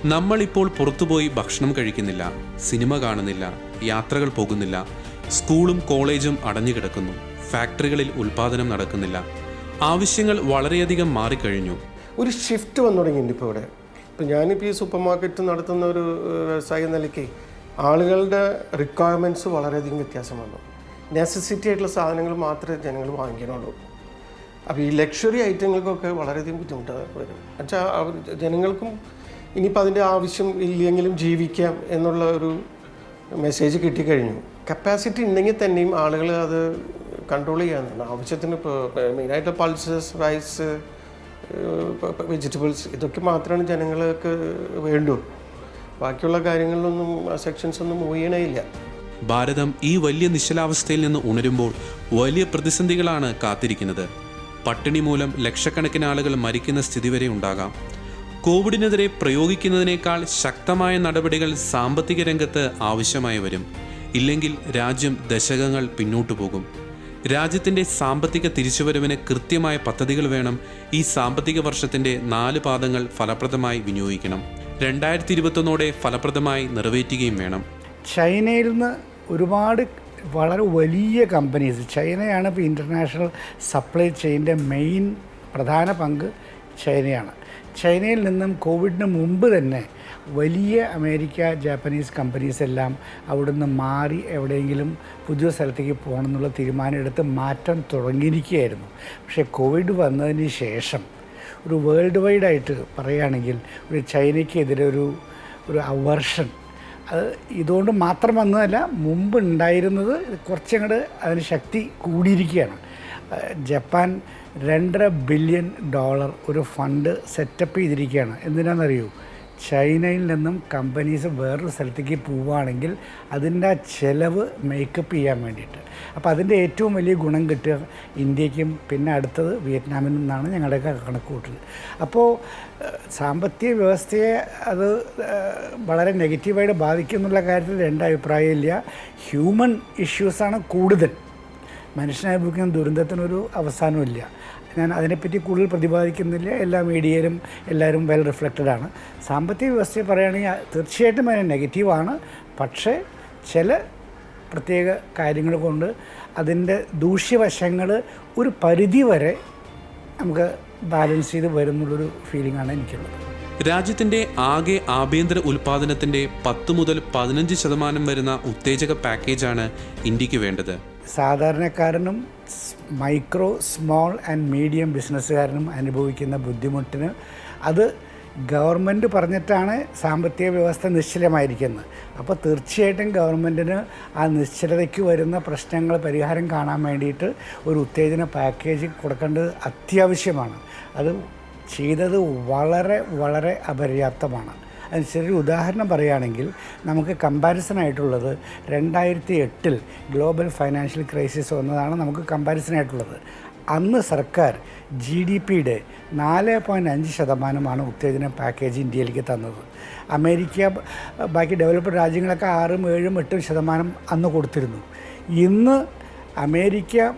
നമ്മളിപ്പോൾ പുറത്തുപോയി ഭക്ഷണം കഴിക്കുന്നില്ല സിനിമ കാണുന്നില്ല യാത്രകൾ പോകുന്നില്ല സ്കൂളും കോളേജും അടഞ്ഞുകിടക്കുന്നു ഫാക്ടറികളിൽ ഉൽപാദനം നടക്കുന്നില്ല. ആവശ്യങ്ങൾ വളരെയധികം മാറിക്കഴിഞ്ഞു. ഒരു ഷിഫ്റ്റ് വന്നു തുടങ്ങിയിട്ടുണ്ട് ഇപ്പോൾ ഇവിടെ. ഇപ്പം ഞാനിപ്പോൾ ഈ സൂപ്പർ മാർക്കറ്റ് നടത്തുന്ന ഒരു വ്യവസായ നിലയ്ക്ക് ആളുകളുടെ റിക്വയർമെന്റ്സ് വളരെയധികം വ്യത്യാസം വന്നു നെസസിറ്റി ആയിട്ടുള്ള സാധനങ്ങൾ മാത്രമേ ജനങ്ങൾ വാങ്ങിക്കണുള്ളൂ അപ്പോൾ ഈ ലക്ഷറി ഐറ്റങ്ങൾക്കൊക്കെ വളരെയധികം ബുദ്ധിമുട്ട് വരും അച്ഛാ അവർ ജനങ്ങൾക്കും ഇനിയിപ്പോൾ അതിന്റെ ആവശ്യം ഇല്ലെങ്കിലും ജീവിക്കാം എന്നുള്ള ഒരു മെസ്സേജ് കിട്ടിക്കഴിഞ്ഞു. കപ്പാസിറ്റി ഉണ്ടെങ്കിൽ തന്നെയും ആളുകൾ അത് കൺട്രോൾ ചെയ്യാൻ ആവശ്യത്തിന് ഇപ്പോൾ മെയിനായിട്ട് പൾസസ് റൈസ് വെജിറ്റബിൾസ് ഇതൊക്കെ മാത്രമാണ് ജനങ്ങൾക്ക് വേണ്ടൂ. ബാക്കിയുള്ള കാര്യങ്ങളിലൊന്നും സെക്ഷൻസ് ഒന്നും മൂവ് ചെയ്യണേയില്ല. ഭാരതം ഈ വലിയ നിശ്ചലാവസ്ഥയിൽ നിന്ന് ഉണരുമ്പോൾ വലിയ പ്രതിസന്ധികളാണ് കാത്തിരിക്കുന്നത്. പട്ടിണി മൂലം ലക്ഷക്കണക്കിന് ആളുകൾ മരിക്കുന്ന സ്ഥിതി വരെ ഉണ്ടാകാം. കോവിഡിനെതിരെ പ്രയോഗിക്കുന്നതിനേക്കാൾ ശക്തമായ നടപടികൾ സാമ്പത്തിക രംഗത്ത് ആവശ്യമായി വരും. ഇല്ലെങ്കിൽ രാജ്യം ദശകങ്ങൾ പിന്നോട്ടു പോകും. രാജ്യത്തിന്റെ സാമ്പത്തിക തിരിച്ചുവരവിന് കൃത്യമായ പദ്ധതികൾ വേണം. ഈ സാമ്പത്തിക വർഷത്തിന്റെ നാല് പാദങ്ങൾ ഫലപ്രദമായി വിനിയോഗിക്കണം. രണ്ടായിരത്തി ഇരുപത്തൊന്നോടെ ഫലപ്രദമായി നിറവേറ്റുകയും വേണം. ചൈനയിൽ നിന്ന് ഒരുപാട് വളരെ വലിയ കമ്പനീസ് ചൈനയാണ് ഇപ്പോൾ ഇന്റർനാഷണൽ സപ്ലൈ ചെയിന്റെ മെയിൻ പ്രധാന പങ്ക് ചൈനയാണ്. ചൈനയിൽ നിന്നും കോവിഡിന് മുമ്പ് തന്നെ വലിയ അമേരിക്ക ജാപ്പനീസ് കമ്പനീസ് എല്ലാം അവിടുന്ന് മാറി എവിടെയെങ്കിലും പുതിയ സ്ഥലത്തേക്ക് പോകണം എന്നുള്ള തീരുമാനം എടുത്ത് മാറ്റം തുടങ്ങിയിരിക്കുകയായിരുന്നു. പക്ഷേ കോവിഡ് വന്നതിന് ശേഷം ഒരു വേൾഡ് വൈഡായിട്ട് പറയുകയാണെങ്കിൽ ഒരു ചൈനയ്ക്കെതിരെ ഒരു ഒരു അവർഷൻ അത് ഇതുകൊണ്ട് മാത്രം വന്നതല്ല മുമ്പ് ഉണ്ടായിരുന്നത് കുറച്ചങ്ങോട്ട് അതിന് ശക്തി കൂടിയിരിക്കുകയാണ്. ജപ്പാൻ രണ്ടര ബില്യൺ ഡോളർ ഒരു ഫണ്ട് സെറ്റപ്പ് ചെയ്തിരിക്കുകയാണ്. എന്തിനാണെന്നറിയൂ? ചൈനയിൽ നിന്നും കമ്പനീസ് വേറൊരു സ്ഥലത്തേക്ക് പോവുകയാണെങ്കിൽ അതിന്റെ ആ ചിലവ് മേക്കപ്പ് ചെയ്യാൻ വേണ്ടിയിട്ട്. അപ്പോൾ അതിന്റെ ഏറ്റവും വലിയ ഗുണം കിട്ടുക ഇന്ത്യക്കും പിന്നെ അടുത്തത് വിയറ്റ്നാമിൽ നിന്നാണ് ഞങ്ങളുടെയൊക്കെ കണക്കുകൂട്ടൽ അപ്പോൾ സാമ്പത്തിക വ്യവസ്ഥയെ അത് വളരെ നെഗറ്റീവായിട്ട് ബാധിക്കും എന്നുള്ള കാര്യത്തിൽ രണ്ട് അഭിപ്രായമില്ല ഹ്യൂമൻ ഇഷ്യൂസാണ് കൂടുതൽ. മനുഷ്യനായി ഭവിക്കുന്ന ദുരന്തത്തിനൊരു അവസാനമില്ല ഞാൻ അതിനെപ്പറ്റി കൂടുതൽ പ്രതിപാദിക്കുന്നില്ല. എല്ലാ മീഡിയയിലും എല്ലാവരും വെൽ റിഫ്ലക്റ്റഡ് ആണ്. സാമ്പത്തിക വ്യവസ്ഥയെ പറയുകയാണെങ്കിൽ തീർച്ചയായിട്ടും അതിന് നെഗറ്റീവാണ് പക്ഷേ ചില പ്രത്യേക കാര്യങ്ങൾ കൊണ്ട് അതിന്റെ ദൂഷ്യവശങ്ങൾ ഒരു പരിധി വരെ നമുക്ക് ബാലൻസ് ചെയ്ത് വരുന്നുള്ളൊരു ഫീലിംഗാണ് എനിക്കുള്ളത്. രാജ്യത്തിന്റെ ആകെ ആഭ്യന്തര ഉൽപ്പാദനത്തിന്റെ പത്ത് മുതൽ പതിനഞ്ച് ശതമാനം വരുന്ന ഉത്തേജക പാക്കേജാണ് ഇന്ത്യയ്ക്ക് വേണ്ടത്. സാധാരണക്കാരനും മൈക്രോ സ്മോൾ ആൻഡ് മീഡിയം ബിസിനസ്സുകാരനും അനുഭവിക്കുന്ന ബുദ്ധിമുട്ടിന് അത് ഗവൺമെന്റ് പറഞ്ഞിട്ടാണ് സാമ്പത്തിക വ്യവസ്ഥ നിശ്ചലമായിരിക്കുന്നത്. അപ്പോൾ തീർച്ചയായിട്ടും ഗവൺമെന്റിന് ആ നിശ്ചലതയ്ക്ക് വരുന്ന പ്രശ്നങ്ങൾ പരിഹാരം കാണാൻ വേണ്ടിയിട്ട് ഒരു ഉത്തേജന പാക്കേജ് കൊടുക്കേണ്ടത് അത്യാവശ്യമാണ്. അത് ചെയ്തത് വളരെ വളരെ അപര്യാപ്തമാണ്. ചെറിയൊരു ഉദാഹരണം പറയുകയാണെങ്കിൽ നമുക്ക് കമ്പാരിസൺ ആയിട്ടുള്ളത് രണ്ടായിരത്തി എട്ടിൽ ഗ്ലോബൽ ഫൈനാൻഷ്യൽ ക്രൈസിസ് വന്നതാണ് നമുക്ക് കമ്പാരിസൺ ആയിട്ടുള്ളത് അന്ന് സർക്കാർ ജി ഡി പിയുടെ നാല് പോയിന്റ് അഞ്ച് ശതമാനമാണ് ഉത്തേജന പാക്കേജ് ഇന്ത്യയിലേക്ക് തന്നത്. അമേരിക്ക ബാക്കി ഡെവലപ്ഡ് രാജ്യങ്ങളൊക്കെ ആറും ഏഴും എട്ടും ശതമാനം അന്ന് കൊടുത്തിരുന്നു. ഇന്ന് അമേരിക്ക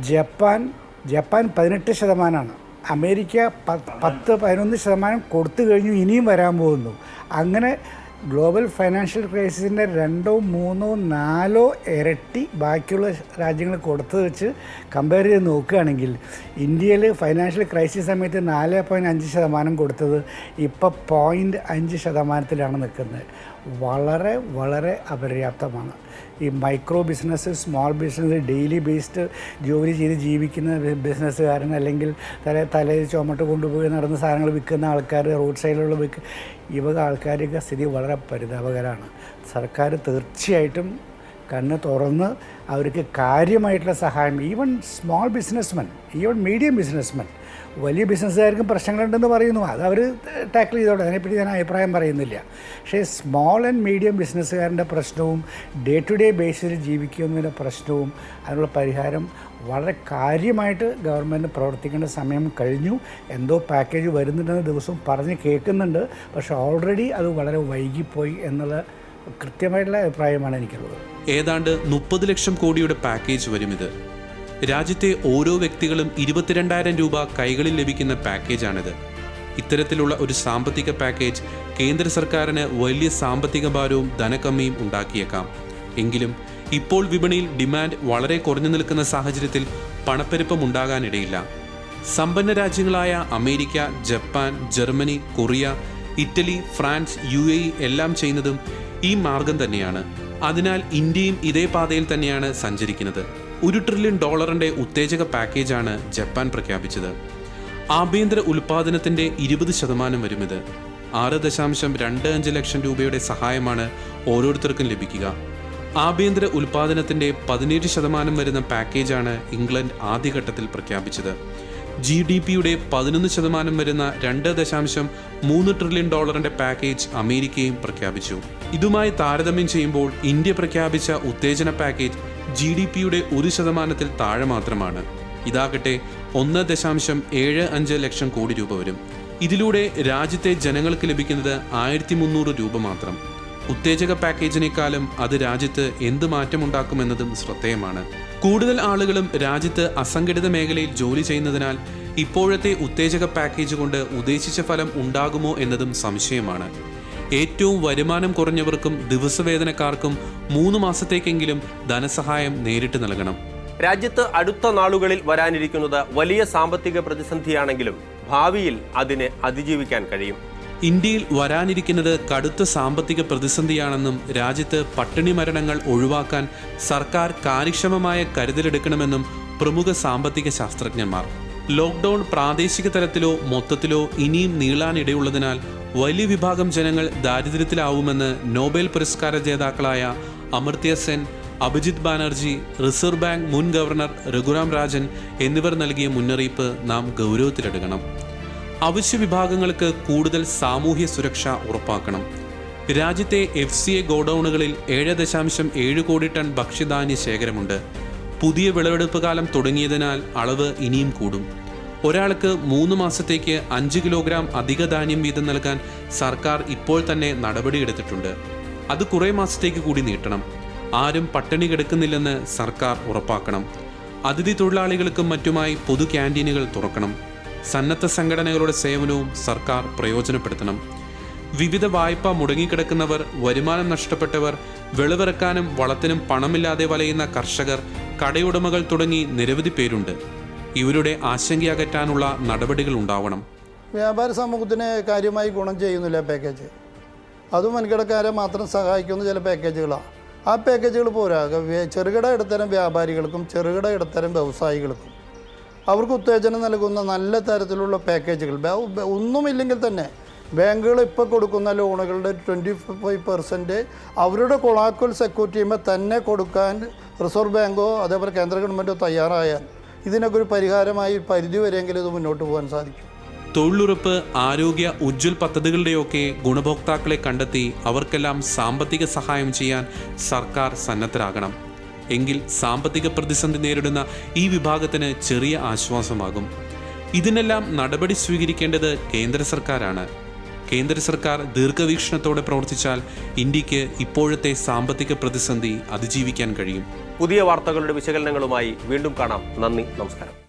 ജപ്പാൻ ജപ്പാൻ പതിനെട്ട് ശതമാനമാണ്. അമേരിക്ക പത്ത് പതിനൊന്ന് ശതമാനം കൊടുത്തു കഴിഞ്ഞു ഇനിയും വരാൻ പോകുന്നു. അങ്ങനെ ഗ്ലോബൽ ഫൈനാൻഷ്യൽ ക്രൈസിസിന്റെ രണ്ടോ മൂന്നോ നാലോ ഇരട്ടി ബാക്കിയുള്ള രാജ്യങ്ങൾ കൊടുത്തു വെച്ച് കമ്പയർ ചെയ്ത് നോക്കുകയാണെങ്കിൽ ഇന്ത്യയിൽ ഫൈനാൻഷ്യൽ ക്രൈസിസ് സമയത്ത് നാല് പോയിന്റ് അഞ്ച് ശതമാനം കൊടുത്തത് ഇപ്പോൾ പോയിന്റ് അഞ്ച് ശതമാനത്തിലാണ് നിൽക്കുന്നത്. വളരെ വളരെ അപര്യാപ്തമാണ്. ഈ micro business small business daily based ജോലി ചെയ്ത് ജീവിക്കുന്ന ബിസിനസ്സുകാരൻ അല്ലെങ്കിൽ തല തലയിൽ ചുമട്ട് കൊണ്ടുപോയി നടന്ന സാധനങ്ങൾ വിൽക്കുന്ന ആൾക്കാർ റോഡ് സൈഡിലുള്ള വിൽക്ക ഇവക ആൾക്കാരുടെ സ്ഥിതി വളരെ പരിതാപകരമാണ്. സർക്കാർ തീർച്ചയായിട്ടും കണ്ണ് തുറന്ന് അവർക്ക് കാര്യമായിട്ടുള്ള സഹായം even small businessmen even medium businessmen വലിയ ബിസിനസ്സുകാർക്കും പ്രശ്നങ്ങളുണ്ടെന്ന് പറയുന്നു. അത് അവർ ടാക്കിൾ ചെയ്തോട്ടെ. അതിനെപ്പറ്റി ഞാൻ അഭിപ്രായം പറയുന്നില്ല. പക്ഷേ സ്മോൾ ആൻഡ് മീഡിയം ബിസിനസ്സുകാരന്റെ പ്രശ്നവും ഡേ ടു ഡേ ബേസിൽ ജീവിക്കുന്നതിന്റെ പ്രശ്നവും അതിനുള്ള പരിഹാരം വളരെ കാര്യമായിട്ട് ഗവൺമെന്റ് പ്രവർത്തിക്കേണ്ട സമയം കഴിഞ്ഞു. എന്തോ പാക്കേജ് വരുന്നുണ്ടെന്ന് ദിവസവും പറഞ്ഞ് കേൾക്കുന്നുണ്ട്. പക്ഷേ ഓൾറെഡി അത് വളരെ വൈകിപ്പോയി എന്നുള്ള കൃത്യമായിട്ടുള്ള അഭിപ്രായമാണ് എനിക്കുള്ളത്. ഏതാണ്ട് മുപ്പത് ലക്ഷം കോടിയുടെ പാക്കേജ് വരും ഇത് രാജ്യത്തെ ഓരോ വ്യക്തികളും ഇരുപത്തിരണ്ടായിരം രൂപ കൈകളിൽ ലഭിക്കുന്ന പാക്കേജാണിത്. ഇത്തരത്തിലുള്ള ഒരു സാമ്പത്തിക പാക്കേജ് കേന്ദ്ര സർക്കാരിന് വലിയ സാമ്പത്തിക ഭാരവും ധനക്കമ്മിയും ഉണ്ടാക്കിയേക്കാം. എങ്കിലും ഇപ്പോൾ വിപണിയിൽ ഡിമാൻഡ് വളരെ കുറഞ്ഞു നിൽക്കുന്ന സാഹചര്യത്തിൽ പണപ്പെരുപ്പം ഉണ്ടാകാനിടയില്ല. സമ്പന്ന രാജ്യങ്ങളായ America Japan Germany Korea Italy France U എല്ലാം ചെയ്യുന്നതും ഈ മാർഗം തന്നെയാണ്. അതിനാൽ ഇന്ത്യയും ഇതേ പാതയിൽ തന്നെയാണ് സഞ്ചരിക്കുന്നത്. ഒരു ട്രില്യൺ ഡോളറിന്റെ ഉത്തേജക പാക്കേജാണ് ജപ്പാൻ പ്രഖ്യാപിച്ചത്. ആഭ്യന്തര ഉൽപാദനത്തിന്റെ ഇരുപത് ശതമാനം വരും ഇത് ആറ് ദശാംശം രണ്ട് അഞ്ച് ലക്ഷം രൂപയുടെ സഹായമാണ് ഓരോരുത്തർക്കും ലഭിക്കുക. ആഭ്യന്തര ഉൽപാദനത്തിന്റെ പതിനേഴ് ശതമാനം വരുന്ന പാക്കേജാണ് ഇംഗ്ലണ്ട് ആദ്യഘട്ടത്തിൽ പ്രഖ്യാപിച്ചത്. ജി ഡി പിയുടെ പതിനൊന്ന് ശതമാനം വരുന്ന രണ്ട് ദശാംശം മൂന്ന് ട്രില്യൺ ഡോളറിന്റെ പാക്കേജ് അമേരിക്കയും പ്രഖ്യാപിച്ചു. ഇതുമായി താരതമ്യം ചെയ്യുമ്പോൾ ഇന്ത്യ പ്രഖ്യാപിച്ച ഉത്തേജന പാക്കേജ് ജി ഡി പിയുടെ ഒരു ശതമാനത്തിൽ താഴെ മാത്രമാണ്. ഇതാകട്ടെ ഒന്ന് ദശാംശം ഏഴ് അഞ്ച് ലക്ഷം കോടി രൂപ വരും. ഇതിലൂടെ രാജ്യത്തെ ജനങ്ങൾക്ക് ലഭിക്കുന്നത് ആയിരത്തി മുന്നൂറ് രൂപ മാത്രം. ഉത്തേജക പാക്കേജിനേക്കാളും അത് രാജ്യത്ത് എന്ത് മാറ്റമുണ്ടാക്കുമെന്നതും ശ്രദ്ധേയമാണ്. കൂടുതൽ ആളുകളും രാജ്യത്ത് അസംഘടിത മേഖലയിൽ ജോലി ചെയ്യുന്നതിനാൽ ഇപ്പോഴത്തെ ഉത്തേജക പാക്കേജ് കൊണ്ട് ഉദ്ദേശിച്ച ഫലം ഉണ്ടാകുമോ എന്നതും സംശയമാണ്. ഏറ്റവും വരുമാനം കുറഞ്ഞവർക്കും ദിവസവേതനക്കാർക്കും മൂന്ന് മാസത്തേക്കെങ്കിലും ധനസഹായം നേരിട്ട് നൽകണം. രാജ്യത്ത് അടുത്ത നാളുകളിൽ വരാനിരിക്കുന്നത് വലിയ സാമ്പത്തിക പ്രതിസന്ധിയാണെങ്കിലും ഭാവിയിൽ അതിനെ അതിജീവിക്കാൻ കഴിയും. ഇന്ത്യയിൽ വരാനിരിക്കുന്നത് കടുത്ത സാമ്പത്തിക പ്രതിസന്ധിയാണെന്നും രാജ്യത്ത് പട്ടിണി മരണങ്ങൾ ഒഴിവാക്കാൻ സർക്കാർ കാര്യക്ഷമമായ കരുതലെടുക്കണമെന്നും പ്രമുഖ സാമ്പത്തിക ശാസ്ത്രജ്ഞന്മാർ. ലോക്ക്ഡൌൺ പ്രാദേശിക തലത്തിലോ മൊത്തത്തിലോ ഇനിയും നീളാനിടയുള്ളതിനാൽ വലിയ വിഭാഗം ജനങ്ങൾ ദാരിദ്ര്യത്തിലാവുമെന്ന് നോബൽ പുരസ്കാര ജേതാക്കളായ അമർത്യ സെൻ അഭിജിത് ബാനർജി റിസർവ് ബാങ്ക് മുൻ ഗവർണർ രഘുറാം രാജൻ എന്നിവർ നൽകിയ മുന്നറിയിപ്പ് നാം ഗൗരവത്തിലെടുക്കണം അവശ്യ വിഭാഗങ്ങൾക്ക് കൂടുതൽ സാമൂഹ്യ സുരക്ഷ ഉറപ്പാക്കണം. രാജ്യത്തെ എഫ് സി എ ഗോഡൌണുകളിൽ ഏഴ് ദശാംശം ഏഴ് കോടി ടൺ ഭക്ഷ്യധാന്യ ശേഖരമുണ്ട്. പുതിയ വിളവെടുപ്പ് കാലം തുടങ്ങിയതിനാൽ അളവ് ഇനിയും കൂടും. ഒരാൾക്ക് മൂന്ന് മാസത്തേക്ക് അഞ്ച് കിലോഗ്രാം അധിക ധാന്യം വീതം നൽകാൻ സർക്കാർ ഇപ്പോൾ തന്നെ നടപടിയെടുത്തിട്ടുണ്ട്. അത് കുറേ മാസത്തേക്ക് കൂടി നീട്ടണം. ആരും പട്ടിണി കിടക്കുന്നില്ലെന്ന് സർക്കാർ ഉറപ്പാക്കണം. അതിഥി തൊഴിലാളികൾക്കും മറ്റുമായി പൊതു ക്യാന്റീനുകൾ തുറക്കണം. സന്നദ്ധ സംഘടനകളുടെ സേവനവും സർക്കാർ പ്രയോജനപ്പെടുത്തണം. വിവിധ വായ്പ മുടങ്ങിക്കിടക്കുന്നവർ വരുമാനം നഷ്ടപ്പെട്ടവർ വെളിവിറക്കാനും വളത്തിനും പണമില്ലാതെ വലയുന്ന കർഷകർ കടയുടമകൾ തുടങ്ങി നിരവധി പേരുണ്ട്. ഇവരുടെ ആശങ്കയകറ്റാനുള്ള നടപടികൾ ഉണ്ടാവണം. വ്യാപാര സമൂഹത്തിന് കാര്യമായി ഗുണം ചെയ്യുന്നില്ല പാക്കേജ് അതും വൻകിടക്കാരെ മാത്രം സഹായിക്കുന്ന ചില പാക്കേജുകളാണ് ആ പാക്കേജുകൾ പോരാ. ചെറുകിട ഇടത്തരം വ്യാപാരികൾക്കും ചെറുകിട ഇടത്തരം വ്യവസായികൾക്കും. അവർക്ക് ഉത്തേജനം നൽകുന്ന നല്ല തരത്തിലുള്ള പാക്കേജുകൾ ഒന്നുമില്ലെങ്കിൽ തന്നെ ബാങ്കുകൾ ഇപ്പോൾ കൊടുക്കുന്ന ലോണുകളുടെ ട്വന്റി ഫൈവ് പെർസെന്റ് അവരുടെ കൊളാക്കൽ സെക്യൂരിറ്റിയുമ്പോൾ തന്നെ കൊടുക്കാൻ റിസർവ് ബാങ്കോ അതേപോലെ കേന്ദ്ര ഗവൺമെന്റോ തയ്യാറായാൽ ഇതിനൊക്കെ ഒരു പരിഹാരമായി പരിധിവരെയെങ്കിലും ഇത് മുന്നോട്ട് പോകാൻ സാധിക്കും. തൊഴിലുറപ്പ് ആരോഗ്യ ഉജ്ജ്വൽ പദ്ധതികളുടെയൊക്കെ ഗുണഭോക്താക്കളെ കണ്ടെത്തി അവർക്കെല്ലാം സാമ്പത്തിക സഹായം ചെയ്യാൻ സർക്കാർ സന്നദ്ധരാകണം. എങ്കിൽ സാമ്പത്തിക പ്രതിസന്ധി നേരിടുന്ന ഈ വിഭാഗത്തിന് ചെറിയ ആശ്വാസമാകും. ഇതിനെല്ലാം നടപടി സ്വീകരിക്കേണ്ടത് കേന്ദ്ര സർക്കാരാണ്. കേന്ദ്ര സർക്കാർ ദീർഘവീക്ഷണത്തോടെ പ്രവർത്തിച്ചാൽ ഇന്ത്യയ്ക്ക് ഇപ്പോഴത്തെ സാമ്പത്തിക പ്രതിസന്ധി അതിജീവിക്കാൻ കഴിയും. പുതിയ വാർത്തകളുടെ വിശകലനങ്ങളുമായി വീണ്ടും കാണാം. നന്ദി നമസ്കാരം.